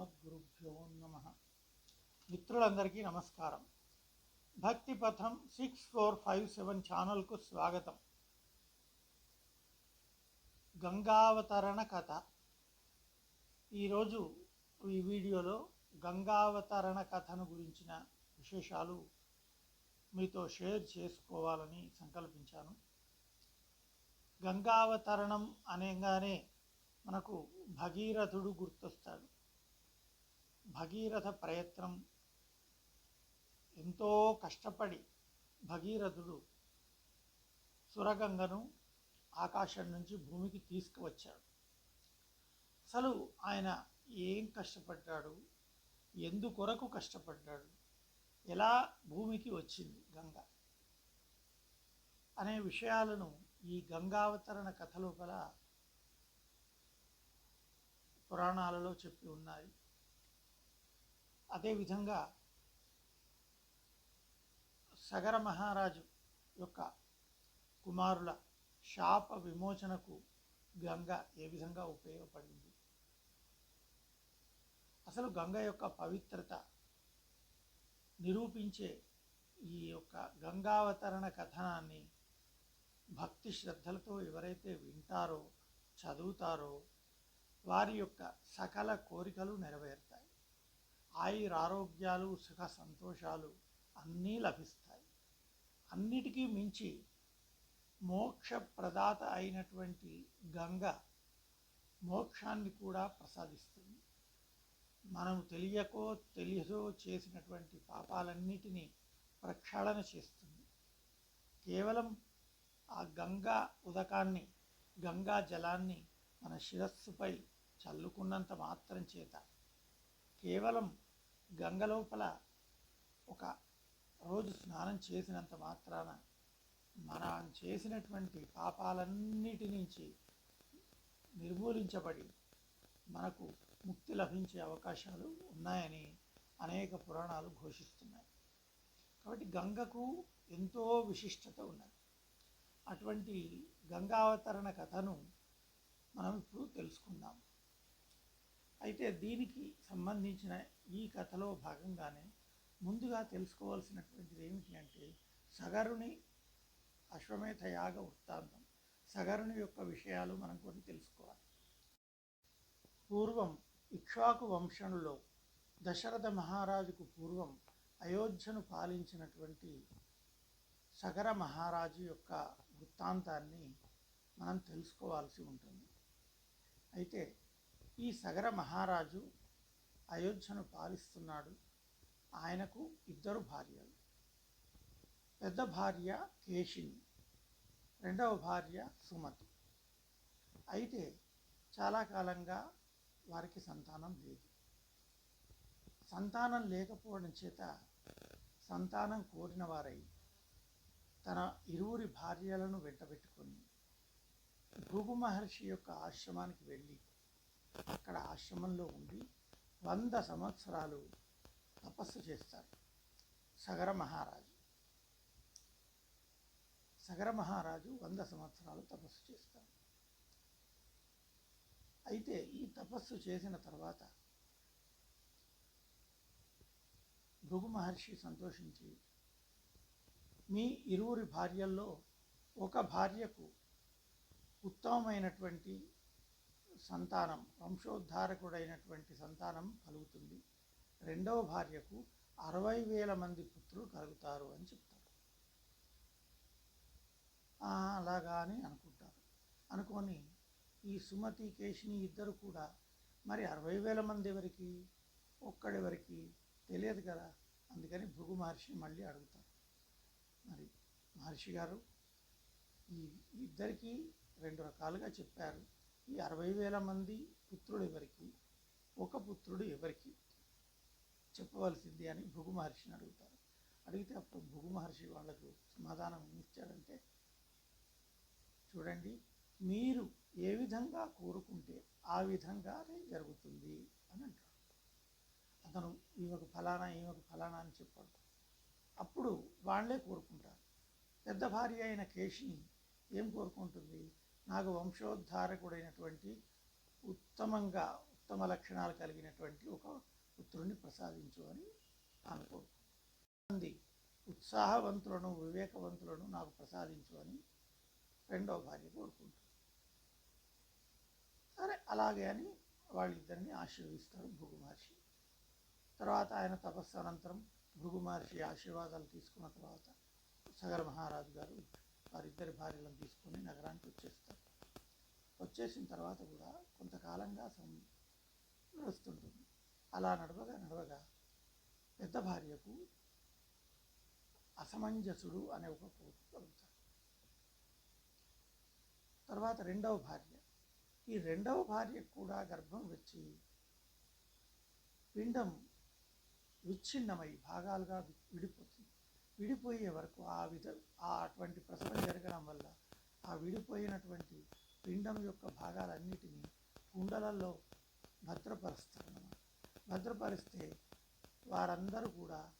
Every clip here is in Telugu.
శ్రీమద్గురుభ్యో నమ. మిత్రులందరికీ నమస్కారం. భక్తి పథం సిక్స్ ఫోర్ ఫైవ్ సెవెన్ ఛానల్కు స్వాగతం. గంగావతరణ కథ. ఈరోజు ఈ వీడియోలో గంగావతరణ కథను గురించిన విశేషాలు మీతో షేర్ చేసుకోవాలని సంకల్పించాను. గంగావతరణం అనగానే మనకు భగీరథుడు గుర్తొస్తాడు. భగీరథ ప్రయత్నం. ఎంతో కష్టపడి భగీరథుడు సురగంగను ఆకాశం నుంచి భూమికి తీసుకువచ్చాడు. అసలు ఆయన ఏం కష్టపడ్డాడు? ఎందుకొరకు కష్టపడ్డాడు? ఎలా భూమికి వచ్చింది గంగ? అనే విషయాలను ఈ గంగావతరణ కథ లోపల పురాణాలలో చెప్పి ఉన్నాయి. అదేవిధంగా సగర మహారాజు యొక్క కుమారుల శాప విమోచనకు గంగ ఏ విధంగా ఉపయోగపడింది? అసలు గంగ యొక్క పవిత్రత నిరూపించే ఈ యొక్క గంగావతరణ కథనాన్ని భక్తి శ్రద్ధలతో ఎవరైతే వింటారో చదువుతారో వారి యొక్క సకల కోరికలు నెరవేరుతాయి. ఆయుర ఆరోగ్యాలు సుఖ సంతోషాలు అన్నీ లభిస్తాయి. అన్నిటికీ మించి మోక్ష ప్రదాత అయినటువంటి గంగ మోక్షాన్ని కూడా ప్రసాదిస్తుంది. మనం తెలియకో తెలియదో చేసినటువంటి పాపాలన్నిటినీ ప్రక్షాళన చేస్తుంది. కేవలం ఆ గంగా ఉదకాన్ని గంగా జలాన్ని మన శిరస్సుపై చల్లుకున్నంత మాత్రం చేత కేవలం గంగ లోపల ఒక రోజు స్నానం చేసినంత మాత్రాన మనం చేసినటువంటి పాపాలన్నిటి నుంచి నిర్మూలించబడి మనకు ముక్తి లభించే అవకాశాలు ఉన్నాయని అనేక పురాణాలు ఘోషిస్తున్నాయి. కాబట్టి గంగకు ఎంతో విశిష్టత ఉన్నది. అటువంటి గంగావతరణ కథను మనం ఇప్పుడు తెలుసుకుందాం. అయితే దీనికి సంబంధించిన ఈ కథలో భాగంగానే ముందుగా తెలుసుకోవాల్సినటువంటిది ఏమిటి అంటే సగరుని అశ్వమేధ యాగ వృత్తాంతం. సగరుని యొక్క విషయాలు మనం కొన్ని తెలుసుకోవాలి. పూర్వం ఇక్ష్వాకు వంశంలో దశరథ మహారాజుకు పూర్వం అయోధ్యను పాలించినటువంటి సగర మహారాజు యొక్క వృత్తాంతాన్ని మనం తెలుసుకోవాల్సి ఉంటుంది. అయితే ఈ సగర మహారాజు అయోధ్యను పాలిస్తున్నాడు. ఆయనకు ఇద్దరు భార్యలు. పెద్ద భార్య కేశిని రెండవ భార్య సుమతి. అయితే చాలా కాలంగా వారికి సంతానం లేదు. సంతానం లేకపోవడం చేత సంతానం కోరిన వారై తన ఇరువురి భార్యలను వెంటబెట్టుకొని భృగు మహర్షి యొక్క ఆశ్రమానికి వెళ్ళి అక్కడ ఆశ్రమంలో ఉండి వంద సంవత్సరాలు తపస్సు చేస్తారు. సగర మహారాజు. సగర మహారాజు వంద సంవత్సరాలు తపస్సు చేస్తారు. అయితే ఈ తపస్సు చేసిన తర్వాత భృగు మహర్షి సంతోషించి మీ ఇరువురి భార్యల్లో ఒక భార్యకు ఉత్తమమైనటువంటి సంతానం వంశోద్ధారకుడైనటువంటి సంతానం కలుగుతుంది. రెండవ భార్యకు అరవై వేల మంది పుత్రులు కలుగుతారు అని చెప్తారు. అలాగా అని అనుకుంటారు. అనుకొని ఈ సుమతి కేశిని ఇద్దరు కూడా మరి అరవై వేల మంది ఎవరికి? ఒక్కడెవరికి? తెలియదు కదా. అందుకని భృగు మహర్షి మళ్ళీ అడుగుతారు. మరి మహర్షి గారు ఈ ఇద్దరికీ రెండు రకాలుగా చెప్పారు. ఈ అరవై వేల మంది పుత్రుడు ఎవరికి? ఒక పుత్రుడు ఎవరికి? చెప్పవలసింది అని భృగు మహర్షిని అడుగుతారు. అడిగితే అప్పుడు భృగు మహర్షి వాళ్ళకు సమాధానం ఇచ్చాడంటే చూడండి మీరు ఏ విధంగా కోరుకుంటే ఆ విధంగానే జరుగుతుంది అని అంటాడు. అతను ఈమెకు ఫలానా ఈమెకు ఫలానా అని చెప్పాడు. అప్పుడు వాళ్ళే కోరుకుంటారు. పెద్ద భార్య అయిన కేశిని ఏం కోరుకుంటుంది? నాకు వంశోద్ధారకుడైనటువంటి ఉత్తమంగా ఉత్తమ లక్షణాలు కలిగినటువంటి ఒక పుత్రుణ్ణి ప్రసాదించు అని ఆమె కోరుకుంది. ఉత్సాహవంతులను వివేకవంతులను నాకు ప్రసాదించు అని రెండవ భార్య కోరుకుంటుంది. సరే అలాగే అని వాళ్ళిద్దరిని ఆశీర్వదిస్తారు భృగు మహర్షి తర్వాత ఆయన తపస్సు అనంతరం భృగు మహర్షి ఆశీర్వాదాలు తీసుకున్న తర్వాత సగర మహారాజు గారు వారిద్దరి భార్యలను తీసుకొని నగరానికి వచ్చేస్తారు. వచ్చేసిన తర్వాత కూడా కొంతకాలంగా సం నడుస్తుంటుంది. అలా నడవగా నడవగా పెద్ద భార్యకు అసమంజసుడు అనే ఒక కొడుకు కలుగుతాడు తర్వాత రెండవ భార్య. ఈ రెండవ భార్యకు కూడా గర్భం వచ్చి పిండం విచ్ఛిన్నమై భాగాలుగా విడిపోతుంది. విడిపోయే వరకు ఆ విధ ఆ అటువంటి ప్రసవం జరగడం వల్ల ఆ విడిపోయినటువంటి పిండం యొక్క భాగాలన్నిటినీ కుండలలో భద్రపరుస్తారన్నమాట. భద్రపరిస్తే వారందరూ కూడా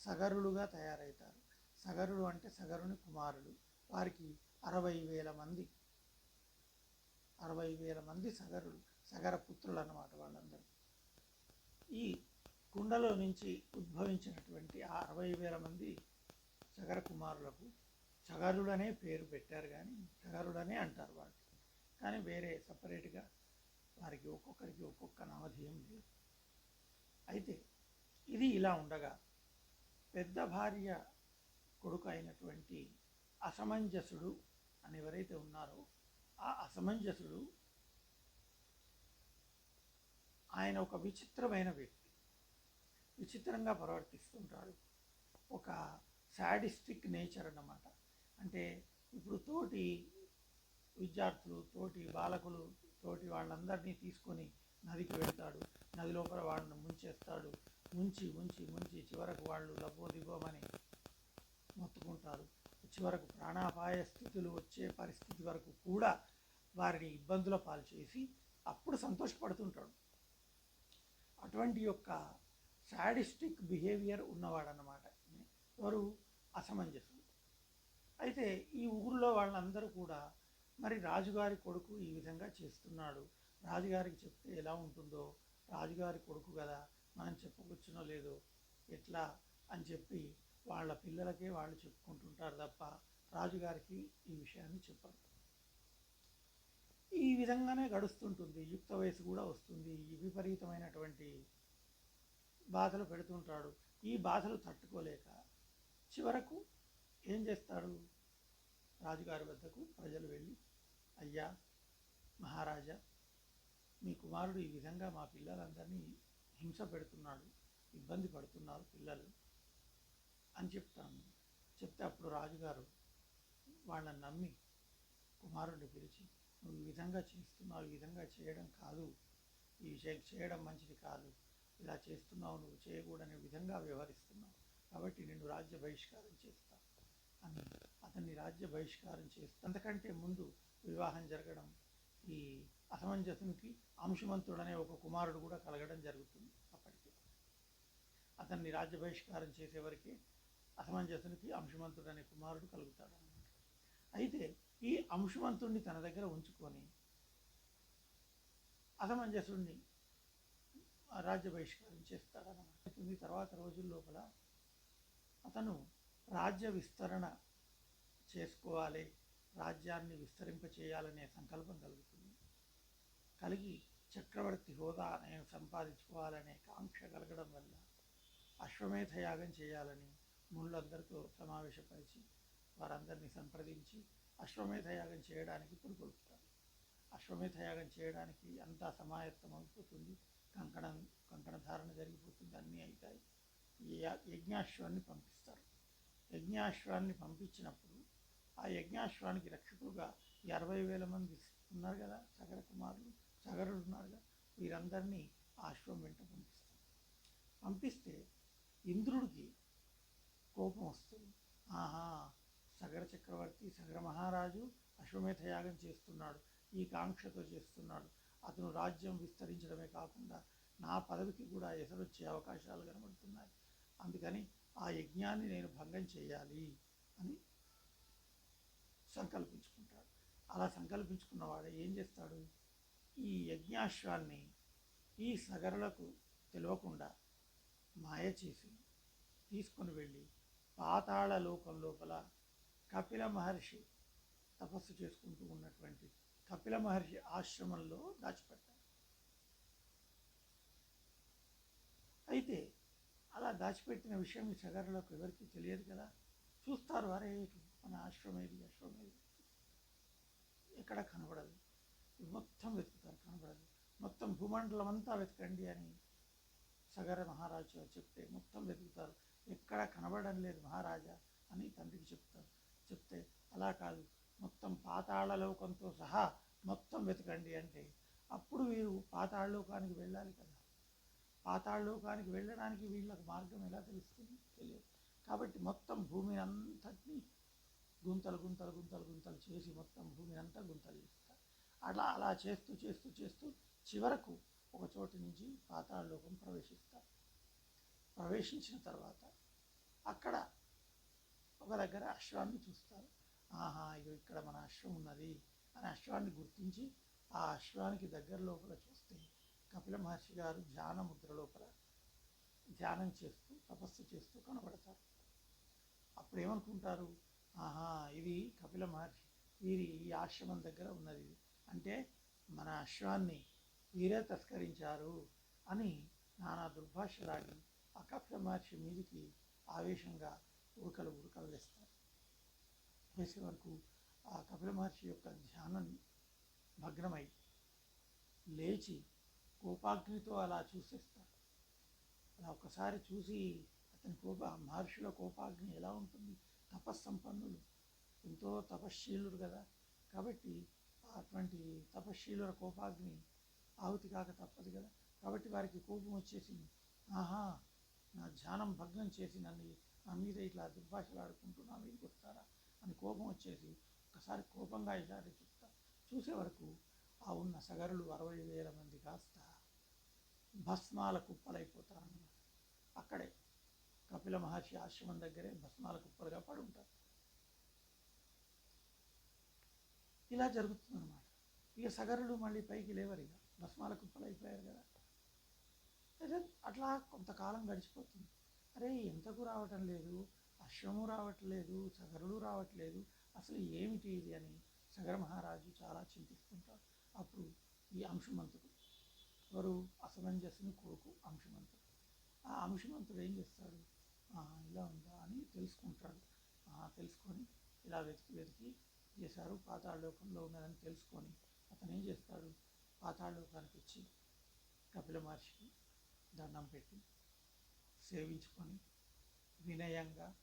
సగరులుగా తయారవుతారు సగరుడు అంటే సగరుని కుమారుడు. వారికి అరవై వేల మంది అరవై వేల మంది సగరులు సగర పుత్రులు అన్నమాట వాళ్ళందరూ. ఈ కుండలో నుంచి ఉద్భవించినటువంటి ఆ అరవై వేల మంది చగర కుమారులకు చగరుడనే పేరు పెట్టారు కానీ చగరుడనే అంటారు వాళ్ళు కానీ వేరే సపరేట్గా వారికి ఒక్కొక్కరికి ఒక్కొక్క నామధేయం లేదు. అయితే ఇది ఇలా ఉండగా పెద్ద భార్య కొడుకు అయినటువంటి అసమంజసుడు అని ఎవరైతే ఉన్నారో ఆ అసమంజసుడు ఆయన ఒక విచిత్రమైన వ్యక్తి. విచిత్రంగా ప్రవర్తిస్తుంటాడు ఒక శాడిస్టిక్ నేచర్ అన్నమాట. అంటే ఇప్పుడు తోటి విద్యార్థులు తోటి బాలకులు తోటి వాళ్ళందరినీ తీసుకొని నదికి వెళ్తాడు. నది లోపల వాళ్ళని ముంచేస్తాడు. ముంచి ముంచి ముంచి చివరకు వాళ్ళు లబ్బో దిగోమని మొత్తుకుంటారు. చివరకు ప్రాణాపాయ స్థితులు వచ్చే పరిస్థితి వరకు కూడా వారిని ఇబ్బందుల పాలు చేసి అప్పుడు సంతోషపడుతుంటాడు. అటువంటి యొక్క సాడిస్టిక్ బిహేవియర్ ఉన్నవాడనమాట ఎవరు అసమంజసుడు అయితే ఈ ఊరిలో వాళ్ళందరూ కూడా మరి రాజుగారి కొడుకు ఈ విధంగా చేస్తున్నాడు. రాజుగారికి చెప్తే ఎలా ఉంటుందో రాజుగారి కొడుకు కదా మనం చెప్పుకొచ్చినో లేదో ఎట్లా అని చెప్పి వాళ్ళ పిల్లలకే వాళ్ళు చెప్పుకుంటుంటారు తప్ప రాజుగారికి ఈ విషయాన్ని చెప్పరు. ఈ విధంగానే గడుస్తుంటుంది. యుక్త వయసు కూడా వస్తుంది. ఈ విపరీతమైనటువంటి బాధలు పెడుతుంటాడు. ఈ బాధలు తట్టుకోలేక చివరకు ఏం చేస్తాడు? రాజుగారి వద్దకు ప్రజలు వెళ్ళి అయ్యా మహారాజా మీ కుమారుడు ఈ విధంగా మా పిల్లలందరినీ హింస పెడుతున్నాడు ఇబ్బంది పడుతున్నారు పిల్లలు అని చెప్తాను. చెప్తే అప్పుడు రాజుగారు వాళ్ళని నమ్మి కుమారుడిని పిలిచి నువ్వు ఈ విధంగా చేస్తున్నావు ఈ విధంగా చేయడం కాదు. ఈ విషయం చేయడం మంచిది కాదు. ఇలా చేస్తున్నావు నువ్వు చేయకూడనే విధంగా వ్యవహరిస్తున్నావు. కాబట్టి నేను రాజ్య బహిష్కారం చేస్తా అని అతన్ని రాజ్య బహిష్కారం చేస్తా. అంతకంటే ముందు వివాహం జరగడం ఈ అసమంజసునికి అంశుమంతుడనే ఒక కుమారుడు కూడా కలగడం జరుగుతుంది అప్పటికి. అతన్ని రాజ్య బహిష్కారం చేసేవరకే అసమంజసునికి అంశుమంతుడు అనే కుమారుడు కలుగుతాడు. అయితే ఈ అంశవంతుణ్ణి తన దగ్గర ఉంచుకొని రాజ్య బహిష్కారం చేస్తాడనమాట తర్వాత రోజుల లోపల అతను రాజ్య విస్తరణ చేసుకోవాలి రాజ్యాన్ని విస్తరింప చేయాలనే సంకల్పం కలుగుతుంది. కలిగి చక్రవర్తి హోదా నేను సంపాదించుకోవాలనే కాంక్ష కలగడం వల్ల అశ్వమేధ యాగం చేయాలని ముళ్ళందరితో సమావేశపరిచి వారందరినీ సంప్రదించి అశ్వమేధ యాగం చేయడానికి పురుకొల్పుతారు. అశ్వమేధ యాగం చేయడానికి అంతా సమాయత్తం అయిపోతుంది కంకణం కంకణ ధారణ జరిగిపోతుంది అన్నీ అవుతాయి ఈ యజ్ఞాశ్వాన్ని పంపిస్తారు. యజ్ఞాశ్వాన్ని పంపించినప్పుడు ఆ యజ్ఞాశ్వానికి రక్షకులుగా ఈ అరవై వేల మంది ఉన్నారు కదా సగర కుమారులు సగరులు ఉన్నారు కదా వీరందరినీ ఆశ్వం వెంట పంపిస్తారు. పంపిస్తే ఇంద్రుడికి కోపం వస్తుంది. ఆహా సగర చక్రవర్తి సగర మహారాజు అశ్వమేధ యాగం చేస్తున్నాడు ఈ కాంక్షతో చేస్తున్నాడు. అతను రాజ్యం విస్తరించడమే కాకుండా నా పదవికి కూడా ఎసరొచ్చే అవకాశాలు కనబడుతున్నాయి. అందుకని ఆ యజ్ఞాన్ని నేను భంగం చేయాలి అని సంకల్పించుకుంటాడు. అలా సంకల్పించుకున్నవాడు ఏం చేస్తాడు? ఈ యజ్ఞాశ్వాన్ని ఈ సగరులకు తెలియకుండా మాయ చేసి తీసుకొని వెళ్ళి పాతాళ లోకం లోపల కపిల మహర్షి తపస్సు చేసుకుంటూ ఉన్నటువంటి కపిల మహర్షి ఆశ్రమంలో దాచిపెట్టారు. అయితే అలా దాచిపెట్టిన విషయం ఈ సగరులకు ఎవరికి తెలియదు కదా? చూస్తారు అరే మన ఆశ్రమం ఏది ఆశ్రమం ఏది? ఎక్కడ కనబడదు. మొత్తం వెతుకుతారు కనబడదు. మొత్తం భూమండలం అంతా వెతకండి అని సగర మహారాజు చెప్తే మొత్తం వెతుకుతారు. ఎక్కడ కనబడడం లేదు మహారాజా అని తండ్రికి చెప్తారు. చెప్తే అలా కాదు. మొత్తం పాతాళలోకంతో సహా మొత్తం వెతకండి అంటే అప్పుడు వీరు పాతాళలోకానికి వెళ్ళాలి కదా. పాతాళలోకానికి వెళ్ళడానికి వీళ్ళకి మార్గం ఎలా తెలుస్తుంది? తెలియదు. కాబట్టి మొత్తం భూమిని అంతటినీ గుంతలు గుంతలు గుంతలు గుంతలు చేసి మొత్తం భూమిని అంతా గుంతలు చేస్తారు అలా అలా చేస్తూ చేస్తూ చేస్తూ చివరకు ఒక చోటు నుంచి పాతాళలోకం ప్రవేశిస్తారు ప్రవేశించిన తర్వాత అక్కడ ఒక దగ్గర అశ్వాన్ని చూస్తారు. ఆహా ఇగో ఇక్కడ మన అశ్వం ఉన్నది. అని అశ్వాన్ని గుర్తించి ఆ అశ్వానికి దగ్గర లోపల చూస్తే కపిల మహర్షి గారు ధ్యాన ముద్ర లోపల ధ్యానం చేస్తూ తపస్సు చేస్తూ కనబడతారు. అప్పుడు ఏమనుకుంటారు? ఆహా ఇది కపిల మహర్షి వీరి ఈ ఆశ్రమం దగ్గర ఉన్నది. అంటే మన అశ్వాన్ని వీరే తస్కరించారు అని నానా దుర్భాషలాడి ఆ కపిల మహర్షి మీదికి ఆవేశంగా ఉడకలు ఉడకలు వేస్తారు. వేసే వరకు ఆ కపిల మహర్షి యొక్క ధ్యానం భగ్నమై లేచి కోపాగ్నితో అలా చూసేస్తాడు. అలా ఒకసారి చూసి అతని కోప మహర్షుల కోపాగ్ని ఎలా ఉంటుంది? తపస్సంపన్నులు ఎంతో తపశ్శీలుడు కదా. కాబట్టి అటువంటి తపశ్శీలుల కోపాగ్ని ఆహుతి కాక తప్పదు కదా. కాబట్టి వారికి కోపం వచ్చేసింది ఆహా నా ధ్యానం భగ్నం చేసి నన్ను నా మీద ఇట్లా దుర్భాషలాడుకుంటూ నా మీదకి వస్తారా అని కోపం వచ్చేసి ఒకసారి కోపంగా ఇలా చూస్తా చూసే వరకు ఆ ఉన్న సగరులు అరవై వేల మంది కాస్త భస్మాల కుప్పలైపోతారన్నమాట. అక్కడే కపిల మహర్షి ఆశ్రమం దగ్గరే భస్మాల కుప్పలుగా పడి ఉంటారు. ఇలా జరుగుతుందన్నమాట. ఇక సగరులు మళ్ళీ పైకి లేవరు ఇక. భస్మాల కుప్పలు అయిపోయారు కదా. అయితే అట్లా కొంతకాలం గడిచిపోతుంది. అరే ఎంతకు రావటం లేదు? అశ్వము రావట్లేదు సగరులు రావట్లేదు. అసలు ఏమిటి ఇది అని సగర మహారాజు చాలా చింతిస్తుంటాడు. అప్పుడు ఈ అంశుమంతుడు ఎవరు? అసమంజసుని కొడుకు అంశుమంతుడు. ఆ అంశుమంతుడు ఏం చేస్తాడు? ఇలా ఉందా అని తెలుసుకుంటాడు. తెలుసుకొని ఇలా వెతికి వెతికి చేశారు. పాతాళలోకంలో ఉన్నదని తెలుసుకొని అతను ఏం చేస్తాడు? పాతాళలోకానికి వచ్చి కపిల మహర్షికి దండం పెట్టి సేవించుకొని వినయంగా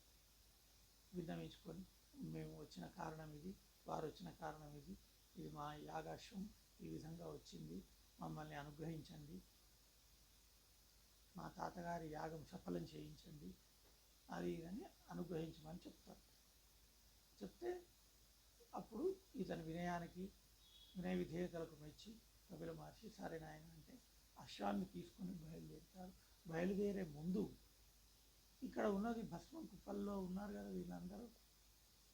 విన్నవించుకొని మేము వచ్చిన కారణం ఇది వారు వచ్చిన కారణం ఇది. ఇది మా యాగాశం ఈ విధంగా వచ్చింది. మమ్మల్ని అనుగ్రహించండి. మా తాతగారి యాగం సఫలం చేయించండి. అది ఇదని అనుగ్రహించమని చెప్తారు. చెప్తే అప్పుడు ఇతని వినయానికి వినయ విధేయతలకు మెచ్చి కపిల మహర్షి సరే నాయన అంటే అశ్వాన్ని తీసుకొని బయలుదేరుతారు. బయలుదేరే ముందు ఇక్కడ ఉన్నది భస్మం కుప్పల్లో ఉన్నారు కదా వీళ్ళందరూ.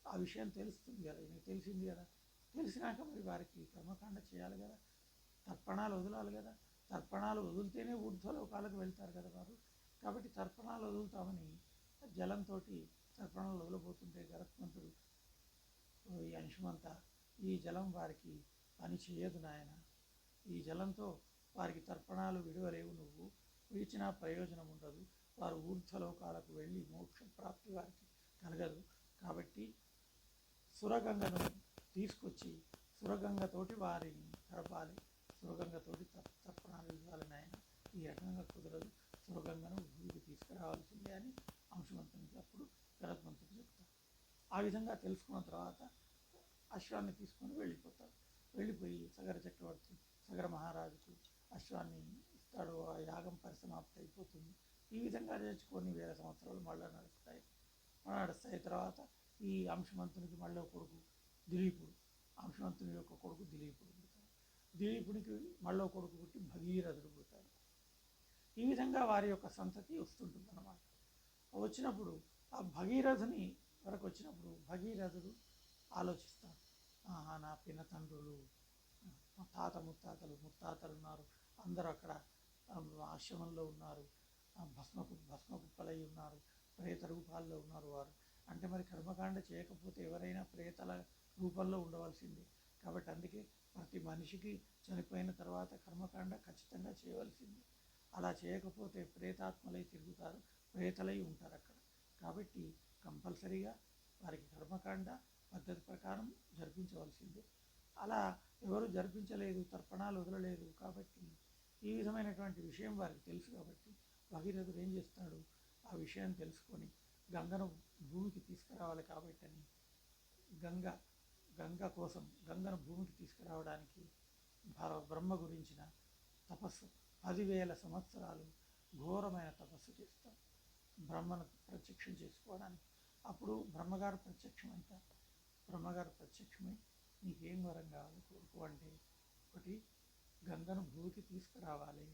ఆ విషయం తెలుస్తుంది కదా ఈయనకి తెలిసింది కదా. తెలిసినాక మరి వారికి కర్మకాండ చేయాలి కదా. తర్పణాలు వదలాలి కదా. తర్పణాలు వదిలితేనే ఊర్ధ్వలోకాలకు వెళ్తారు కదా వారు కాబట్టి తర్పణాలు వదులుతామని జలంతో తర్పణాలు వదలబోతుంటే గరత్మంతుడు ఈ అంశమంతా ఈ జలం వారికి పని చేయదు నాయన. ఈ జలంతో వారికి తర్పణాలు విడవలేవు నువ్వు. విడిచినా ప్రయోజనం ఉండదు. వారు ఊర్ధ్వలోకాలకు వెళ్ళి మోక్ష ప్రాప్తి వారికి కలగదు కాబట్టి సురగంగను తీసుకొచ్చి సురగంగతోటి వారిని తడపాలి. సురగంగతోటి తప్ తర్పణాలు ఆయన ఈ రకంగా కుదరదు. సురగంగను భూమికి తీసుకురావాల్సిందే అని అంశవంతునికి అప్పుడు గరత్మంతుడు చెప్తారు ఆ విధంగా తెలుసుకున్న తర్వాత అశ్వాన్ని తీసుకొని వెళ్ళిపోతాడు. వెళ్ళిపోయి సగర చక్రవర్తి సగర మహారాజుకు అశ్వాన్ని ఇస్తాడు. ఆ యాగం పరిసమాప్తి అయిపోతుంది. ఈ విధంగా చేర్చుకొని వేల సంవత్సరాలు మళ్ళీ నడుస్తాయి. మళ్ళీ నడుస్తాయి. తర్వాత ఈ అంశమంతునికి మళ్ళీ ఒక కొడుకు దిలీపుడు అంశమంతుని యొక్క కొడుకు దిలీపుడు పుడతాడు. దిలీపుడికి మళ్ళీ కొడుకు పుట్టి భగీరథుడు పుడతాడు. ఈ విధంగా వారి యొక్క సంతతి వస్తుంటుంది అన్నమాట వచ్చినప్పుడు ఆ భగీరథుని వరకు వచ్చినప్పుడు భగీరథుడు ఆలోచిస్తాడు. ఆహా నా పినతండ్రులు మా తాత ముత్తాతలు ముత్తాతలు ఉన్నారు. అందరూ అక్కడ ఆశ్రమంలో ఉన్నారు. భస్మకు భస్మకుప్పలై ఉన్నారు ప్రేత రూపాల్లో ఉన్నారు వారు. అంటే మరి కర్మకాండ చేయకపోతే ఎవరైనా ప్రేతల రూపంలో ఉండవలసింది. కాబట్టి అందుకే ప్రతి మనిషికి చనిపోయిన తర్వాత కర్మకాండ ఖచ్చితంగా చేయవలసింది. అలా చేయకపోతే ప్రేతాత్మలై తిరుగుతారు ప్రేతలై ఉంటారు అక్కడ. కాబట్టి కంపల్సరీగా వారికి కర్మకాండ పద్ధతి ప్రకారం జరిపించవలసిందే. అలా ఎవరు జరిపించలేదు తర్పణాలు వదలలేదు కాబట్టి ఈ విధమైనటువంటి విషయం వారికి తెలుసు కాబట్టి భగీరథుడు ఏం చేస్తాడు ఆ విషయాన్ని తెలుసుకొని గంగను భూమికి తీసుకురావాలి కాబట్టి అని గంగ గంగ కోసం గంగను భూమికి తీసుకురావడానికి భ- బ్రహ్మ గురించిన తపస్సు పదివేల సంవత్సరాలు ఘోరమైన తపస్సు చేస్తాం బ్రహ్మను ప్రత్యక్షం చేసుకోవడానికి. అప్పుడు బ్రహ్మగారు ప్రత్యక్షమవుతారు బ్రహ్మగారు ప్రత్యక్షమై నీకేం వరం కావాలి కోరుకో అంటే ఒకటి గంగను భూమికి తీసుకురావాలి.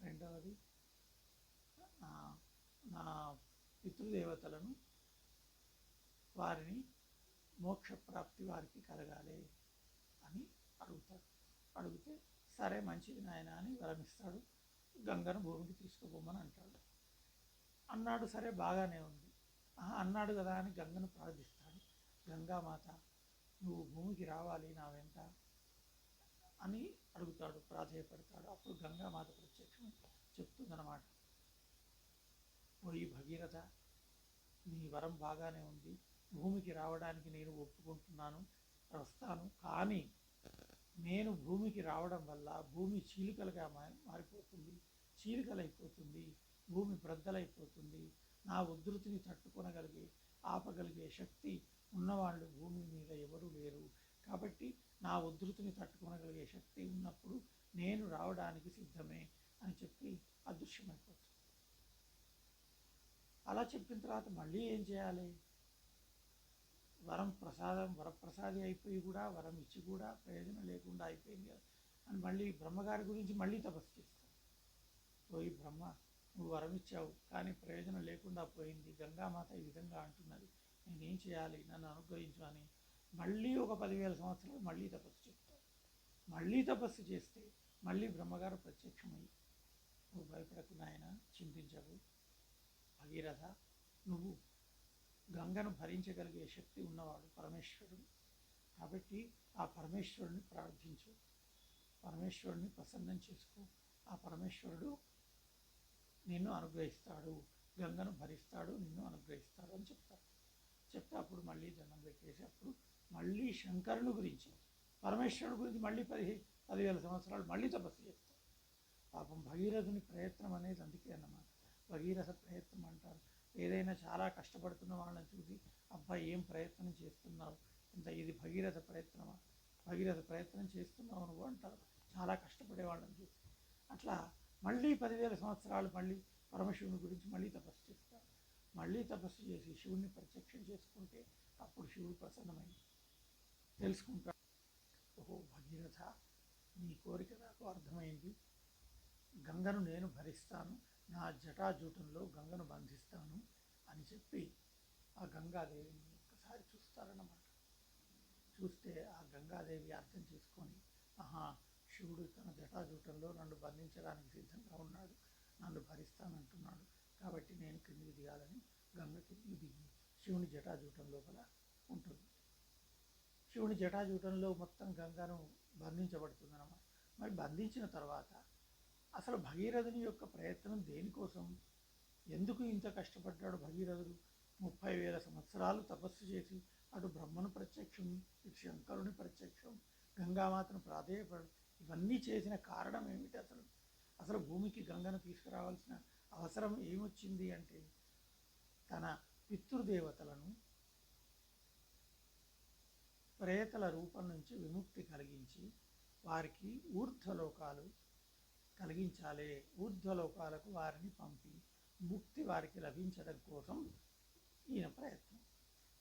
రెండవది నా పితృదేవతలను వారిని మోక్ష ప్రాప్తి వారికి కలగాలి అని అడుగుతాడు. అడిగితే సరే మంచిది నాయన అని వరమిస్తాడు. గంగను భూమికి తీసుకుపోమని అంటాడు. అన్నాడు సరే బాగానే ఉంది. ఆహా, అన్నాడు కదా అని గంగను ప్రార్థిస్తాడు. గంగామాత నువ్వు భూమికి రావాలి నా వెంట అని అడుగుతాడు ప్రాధేయపడతాడు. అప్పుడు గంగామాత ప్రత్యక్షం చెప్తుందన్నమాట. పోయి భగీరథ నీ వరం బాగానే ఉంది. భూమికి రావడానికి నేను ఒప్పుకుంటున్నాను వస్తాను కానీ నేను భూమికి రావడం వల్ల భూమి చీలికలుగా మా- మారిపోతుంది చీలికలైపోతుంది భూమి బ్రద్దలైపోతుంది నా ఉధృతిని తట్టుకొనగలిగే ఆపగలిగే శక్తి ఉన్నవాళ్ళు భూమి మీద ఎవరూ లేరు. కాబట్టి నా ఉధృతిని తట్టుకొనగలిగే శక్తి ఉన్నప్పుడు నేను రావడానికి సిద్ధమే అని చెప్పి అలా చెప్పిన తర్వాత మళ్ళీ ఏం చేయాలి? వరం ప్రసాదం వరప్రసాది అయిపోయి కూడా వరం ఇచ్చి కూడా ప్రయోజనం లేకుండా అయిపోయింది కదా. అని మళ్ళీ బ్రహ్మగారి గురించి మళ్ళీ తపస్సు చేస్తాడు పోయి బ్రహ్మ నువ్వు వరం ఇచ్చావు కానీ ప్రయోజనం లేకుండా పోయింది. గంగామాత ఈ విధంగా అంటున్నది. నేనేం చేయాలి? నన్ను అనుగ్రహించు అని మళ్ళీ ఒక పదివేల సంవత్సరాలు మళ్ళీ తపస్సు చేస్తాడు మళ్ళీ తపస్సు చేస్తే మళ్ళీ బ్రహ్మగారు ప్రత్యక్షమై నువ్వు భయపడకు నాయన చింతించవు భగీరథ నువ్వు గంగను భరించగలిగే శక్తి ఉన్నవాడు పరమేశ్వరుడు. కాబట్టి ఆ పరమేశ్వరుని ప్రార్థించు. పరమేశ్వరుని ప్రసన్నం చేసుకో. ఆ పరమేశ్వరుడు నిన్ను అనుగ్రహిస్తాడు. గంగను భరిస్తాడు నిన్ను అనుగ్రహిస్తాడు అని చెప్తారు చెప్తే అప్పుడు మళ్ళీ దండం పెట్టేసి అప్పుడు మళ్ళీ శంకరుని గురించి పరమేశ్వరుడు గురించి మళ్ళీ పదిహే పదివేల సంవత్సరాలు మళ్ళీ తపస్సు చేస్తారు. పాపం భగీరథుని ప్రయత్నం అనేది అందుకే అన్నమాట. భగీరథ ప్రయత్నం అంటారు. ఏదైనా చాలా కష్టపడుతున్న వాళ్ళని చూసి అబ్బాయి ఏం ప్రయత్నం చేస్తున్నావు ఇంత ఇది భగీరథ ప్రయత్నమా? భగీరథ ప్రయత్నం చేస్తున్నావు నువ్వు అంటారు. చాలా కష్టపడే వాళ్ళని చూసి. అట్లా మళ్ళీ పదివేల సంవత్సరాలు మళ్ళీ పరమశివుని గురించి మళ్ళీ తపస్సు చేస్తారు. మళ్ళీ తపస్సు చేసి శివుణ్ణి ప్రత్యక్షం చేసుకుంటే అప్పుడు శివుడు ప్రసన్నమై తెలుసుకుంటాడు. ఓహో భగీరథ నీ కోరిక నాకు అర్థమైంది. గంగను నేను భరిస్తాను. నా జటాజూటంలో గంగను బంధిస్తాను అని చెప్పి ఆ గంగాదేవిని ఒక్కసారి చూస్తారన్నమాట. చూస్తే ఆ గంగాదేవి అర్థం చేసుకొని ఆహా శివుడు తన జటాజూటంలో నన్ను బంధించడానికి సిద్ధంగా ఉన్నాడు. నన్ను భరిస్తానంటున్నాడు. కాబట్టి నేను కిందికి దిగాలని గంగ కిందికి దిగి శివుని జటాజూటం లోపల ఉంటుంది. శివుని జటాజూటంలో మొత్తం గంగను బంధించబడుతుందన్నమాట. మరి బంధించిన తర్వాత అసలు భగీరథుని యొక్క ప్రయత్నం దేనికోసం? ఎందుకు ఇంత కష్టపడ్డాడు భగీరథుడు? ముప్పై వేల సంవత్సరాలు తపస్సు చేసి అటు బ్రహ్మను ప్రత్యక్షం ఇటు శంకరుని ప్రత్యక్షం గంగామాతను ప్రాధేయపడు ఇవన్నీ చేసిన కారణం ఏమిటి అసలు? అసలు భూమికి గంగను తీసుకురావాల్సిన అవసరం ఏమొచ్చింది అంటే తన పితృదేవతలను ప్రేతల రూపం నుంచి విముక్తి కలిగించి వారికి ఊర్ధ్వలోకాలు కలిగించాలి. ఊర్ధ్వలోకాలకు వారిని పంపి ముక్తి వారికి లభించడం కోసం ఈయన ప్రయత్నం.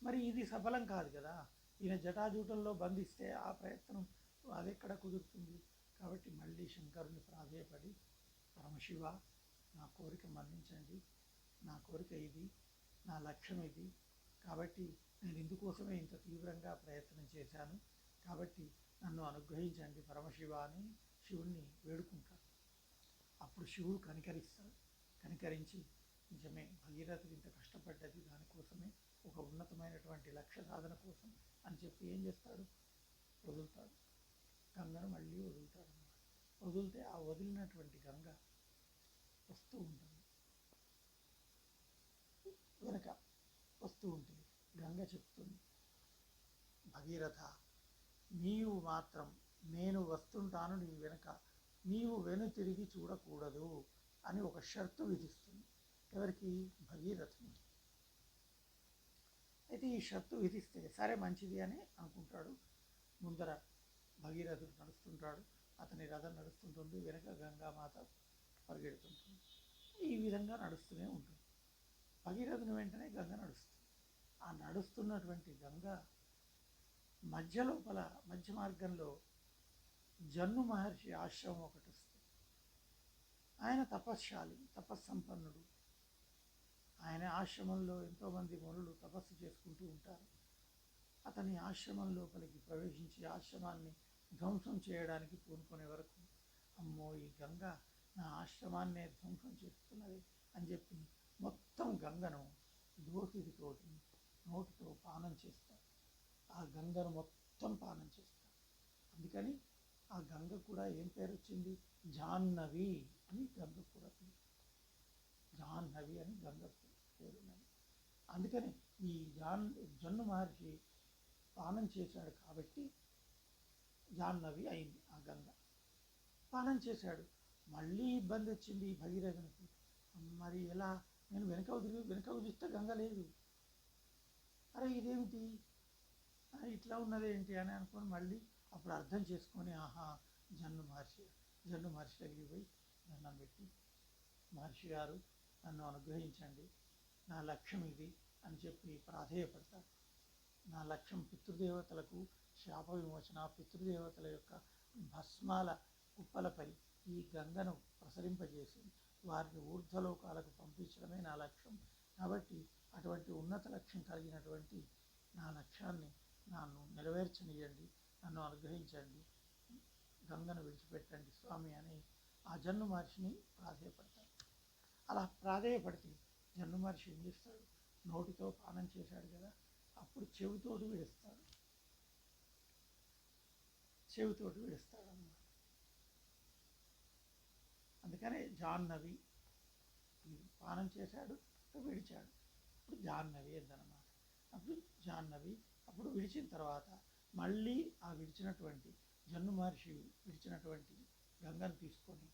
మరి ఇది సఫలం కాదు కదా. ఈయన జటాజూటంలో బంధిస్తే ఆ ప్రయత్నం అది ఎక్కడ కుదురుతుంది? కాబట్టి మళ్ళీ శంకరుని ప్రాధేయపడి పరమశివ నా కోరిక మన్నించండి. నా కోరిక ఇది నా లక్ష్యం ఇది. కాబట్టి నేను ఇందుకోసమే ఇంత తీవ్రంగా ప్రయత్నం చేశాను. కాబట్టి నన్ను అనుగ్రహించండి పరమశివ అని శివుణ్ణి వేడుకుంటాడు అప్పుడు శివుడు కనికరిస్తాడు. కనికరించి నిజమే భగీరథుడు ఇంత కష్టపడ్డది దానికోసమే ఒక ఉన్నతమైనటువంటి లక్ష్య సాధన కోసం అని చెప్పి ఏం చేస్తాడు? వదులుతాడు. గంగను మళ్ళీ వదులుతాడు అన్నమాట. వదిలితే ఆ వదిలినటువంటి గంగ వస్తూ ఉంటుంది. వెనక వస్తూ ఉంటుంది. గంగ చెప్తుంది భగీరథ నీవు మాత్రం నేను వస్తుంటాను నీ వెనక నీవు వెను తిరిగి చూడకూడదు అని ఒక షరతు విధిస్తుంది. ఎవరికి? భగీరథునికి అయితే ఈ షరతు విధిస్తే సరే మంచిది అని అనుకుంటాడు. ముందర భగీరథుడు నడుస్తుంటాడు. అతని రథం నడుస్తుంటుంది. వెనక గంగామాత పరిగెడుతుంటుంది. ఈ విధంగా నడుస్తూనే ఉంటుంది. భగీరథుని వెంటనే గంగ నడుస్తుంది. ఆ నడుస్తున్నటువంటి గంగ మధ్య లోపల మధ్య మార్గంలో జన్ను మహర్షి ఆశ్రమం ఒకటి వస్తుంది. ఆయన తపశ్శాలి తపస్సంపన్నుడు. ఆయన ఆశ్రమంలో ఎంతోమంది మునులు తపస్సు చేసుకుంటూ ఉంటారు. అతని ఆశ్రమం లోపలికి ప్రవేశించి ఆశ్రమాన్ని ధ్వంసం చేయడానికి పూనుకునే వరకు అమ్మో ఈ గంగ నా ఆశ్రమాన్నే ధ్వంసం చేస్తున్నది అని చెప్పి మొత్తం గంగను దోసిడితోటి నోటితో పానం చేస్తారు. ఆ గంగను మొత్తం పానం చేస్తారు. అందుకని ఆ గంగ కూడా ఏం పేరు వచ్చింది జాహ్నవి అని గంగ కూడా పేరు. జాహ్నవి అని గంగ పేరున్నది అందుకని ఈ జాన్ జొన్న మహర్షి పానం చేశాడు కాబట్టి జాహ్నవి అయింది ఆ గంగ. పానం చేశాడు. మళ్ళీ ఇబ్బంది వచ్చింది ఈ భగీరథునికి. మరి ఎలా? నేను వెనక వదిలి వెనక వదిలిస్తే గంగ లేదు. అరే ఇదేమిటి? ఇట్లా ఉన్నది ఏంటి అని అనుకొని మళ్ళీ అప్పుడు అర్థం చేసుకొని ఆహా జన్ను మహర్షి జన్ను మహర్షి దగ్గరికి పోయి దండం పెట్టి మహర్షి గారు నన్ను అనుగ్రహించండి. నా లక్ష్యం ఇది అని చెప్పి ప్రాధేయపడతారు నా లక్ష్యం పితృదేవతలకు శాప విమోచన పితృదేవతల యొక్క భస్మాల కుప్పలపై ఈ గంగను ప్రసరింపజేసి వారిని ఊర్ధ్వలోకాలకు పంపించడమే నా లక్ష్యం. కాబట్టి అటువంటి ఉన్నత లక్ష్యం కలిగినటువంటి నా లక్ష్యాన్ని నన్ను నెరవేర్చనియండి. నన్ను అనుగ్రహించండి. గంగను విడిచిపెట్టండి స్వామి అని ఆ జన్ను మహర్షిని ప్రాధేయపడతాడు. అలా ప్రాధేయపడితే జన్ను మహర్షి ఏం చేస్తాడు? నోటితో పానం చేశాడు కదా అప్పుడు చెవితోటి విడుస్తాడు చెవితోటి విడుస్తాడు అన్నమాట. అందుకనే జాహ్నవి పానం చేశాడు విడిచాడు. ఇప్పుడు జాహ్నవి అన్నమాట. అప్పుడు జాహ్నవి అప్పుడు విడిచిన తర్వాత మళ్ళీ ఆ విడిచినటువంటి జన్ను మహర్షి విడిచినటువంటి గంగను తీసుకొని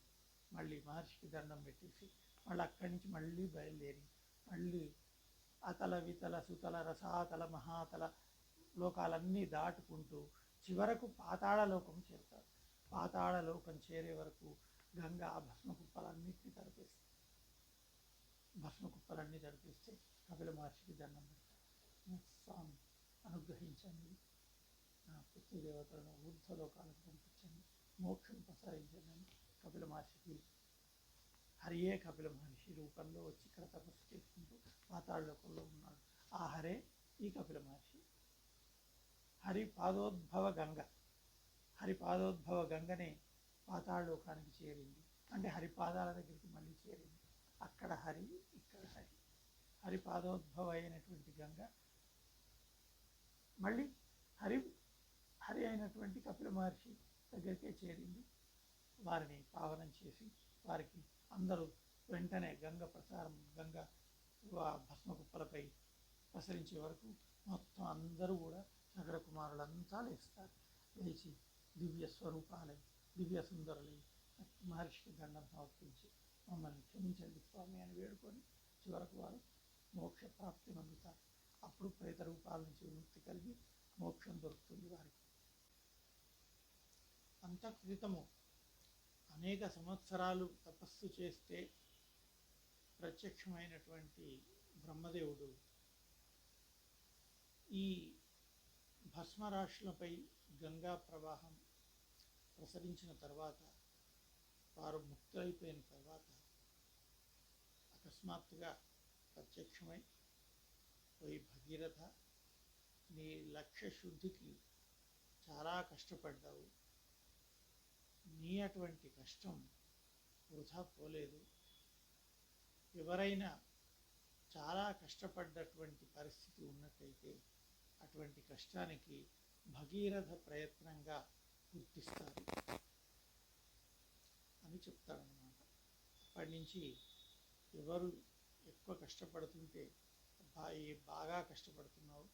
మళ్ళీ మహర్షికి దండం పెట్టేసి మళ్ళీ అక్కడి నుంచి మళ్ళీ బయలుదేరి మళ్ళీ అతల వితల సుతల రసాతల మహాతల లోకాలన్నీ దాటుకుంటూ చివరకు పాతాళలోకం చేరుతారు. పాతాళలోకం చేరే వరకు గంగ ఆ భస్మ కుప్పలన్నింటినీ తడిపేస్తుంది భస్మ తడిపిస్తే కపిల మహర్షికి దండం పెడతారు. స్వామి అనుగ్రహించండి. పితృదేవతలను ఊర్ధ్వలోకాలకు పంపించండి. మోక్షం ప్రసాదించండి. కపిల మహర్షికి హరియే కపిల మహర్షి రూపంలో వచ్చి ఇక్కడ తపస్సు చేసుకుంటూ పాతాళలోకంలో ఉన్నాడు. ఆ హరే ఈ కపిల మహర్షి. హరి పాదోద్భవ గంగ. హరి పాదోద్భవ గంగనే పాతాళలోకానికి చేరింది. అంటే హరి పాదాల దగ్గరికి మళ్ళీ చేరింది. అక్కడ హరి ఇక్కడ హరి. హరి పాదోద్భవ అయినటువంటి గంగ. మళ్ళీ హరి హరి అయినటువంటి కపిల మహర్షి దగ్గరికే చేరింది. వారిని పావనం చేసి వారికి అందరూ వెంటనే గంగ ప్రసారం గంగ ఆ భస్మ కుప్పలపై ప్రసరించే వరకు మొత్తం అందరూ కూడా నగర కుమారులంతా లేస్తారు. లేచి దివ్య స్వరూపాలై దివ్య సుందరులై మహర్షికి దండం సమర్పించి మమ్మల్ని క్షమించండి స్వామి అని వేడుకొని చివరకు వారు మోక్ష ప్రాప్తి పొందుతారు. అప్పుడు ప్రేత రూపాల నుంచి విముక్తి కలిగి మోక్షం దొరుకుతుంది వారికి. అంతఃకృతము అనేక సంవత్సరాలు తపస్సు చేస్తే ప్రత్యక్షమైనటువంటి బ్రహ్మదేవుడు. ఈ భస్మరాశులపై గంగా ప్రవాహం ప్రసరించిన తర్వాత వారు ముక్తులైపోయిన తర్వాత అకస్మాత్తుగా ప్రత్యక్షమై పోయి భగీరథ నీ లక్ష్య శుద్ధికి చాలా కష్టపడ్డావు. నీ అటువంటి కష్టం వృధా పోలేదు. ఎవరైనా చాలా కష్టపడ్డటువంటి పరిస్థితి ఉన్నట్టయితే అటువంటి కష్టానికి భగీరథ ప్రయత్నంగా గుర్తిస్తారు అని చెప్తాడనమాట అప్పటి నుంచి ఎవరు ఎక్కువ కష్టపడుతుంటే బా బాగా కష్టపడుతున్నావు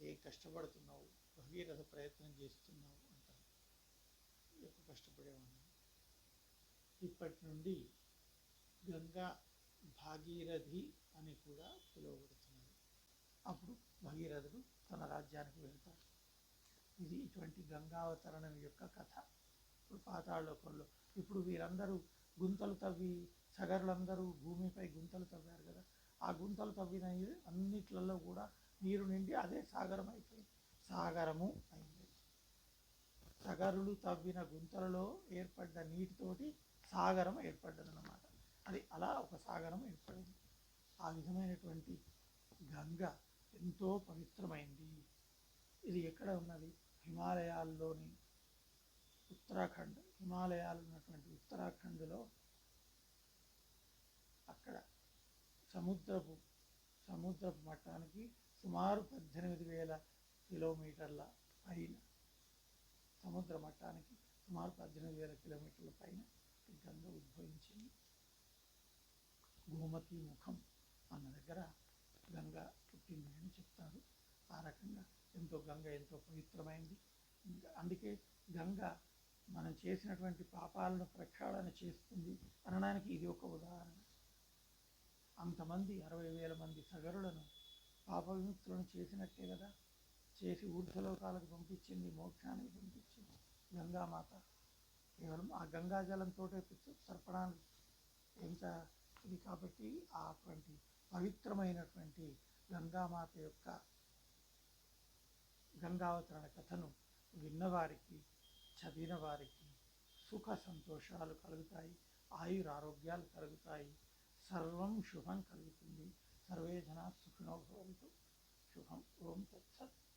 ఏ కష్టపడుతున్నావు భగీరథ ప్రయత్నం చేస్తున్నావు ఎక్కువ కష్టపడేవాడిని. ఇప్పటి నుండి గంగా భాగీరథి అని కూడా పిలువబడుతున్నది. అప్పుడు భగీరథుడు తన రాజ్యానికి వెళ్తాడు. ఇది ఇటువంటి గంగావతరణం యొక్క కథ. ఇప్పుడు పాతాళలోకంలో ఇప్పుడు వీరందరూ గుంతలు తవ్వి సగరులందరూ భూమిపై గుంతలు తవ్వారు కదా. ఆ గుంతలు తవ్విన అన్నిట్లలో కూడా నీరు నిండి అదే సాగరం అయిపోయింది సాగరము అయింది. సగరులు తవ్విన గుంతలలో ఏర్పడ్డ నీటితోటి సాగరం ఏర్పడ్డదన్నమాట. అది అలా ఒక సాగరం ఏర్పడింది. ఆ విధమైనటువంటి గంగ ఎంతో పవిత్రమైంది. ఇది ఎక్కడ ఉన్నది? హిమాలయాల్లోని ఉత్తరాఖండ్ హిమాలయాలు ఉన్నటువంటి ఉత్తరాఖండ్లో అక్కడ సముద్రపు సముద్రపు మట్టానికి సుమారు పద్దెనిమిది వేల కిలోమీటర్ల పైన సముద్ర మట్టానికి సుమారు పద్దెనిమిది వేల కిలోమీటర్ల పైన ఈ గంగ ఉద్భవించింది. గోమతి ముఖం అన్న దగ్గర గంగ పుట్టింది అని చెప్తారు. ఆ రకంగా ఎంతో గంగ ఎంతో పవిత్రమైంది. ఇంకా అందుకే గంగ మనం చేసినటువంటి పాపాలను ప్రక్షాళన చేస్తుంది అనడానికి ఇది ఒక ఉదాహరణ. అంతమంది అరవై వేల మంది సగరులను పాప విముక్తులను చేసినట్టే కదా? చేసి ఊర్ధలోకాలకు పంపించింది మోక్షానికి పంపించింది. గంగామాత కేవలం ఆ గంగా జలంతో తర్పణాలు ఎంత కాబట్టి ఆ అటువంటి పవిత్రమైనటువంటి గంగామాత యొక్క గంగావతరణ కథను విన్నవారికి చదివిన వారికి సుఖ సంతోషాలు కలుగుతాయి ఆయురారోగ్యాలు కలుగుతాయి. సర్వం శుభం కలుగుతుంది. సర్వే జనా సుఖినో భవంతు. శుభం ఓం తత్సత్.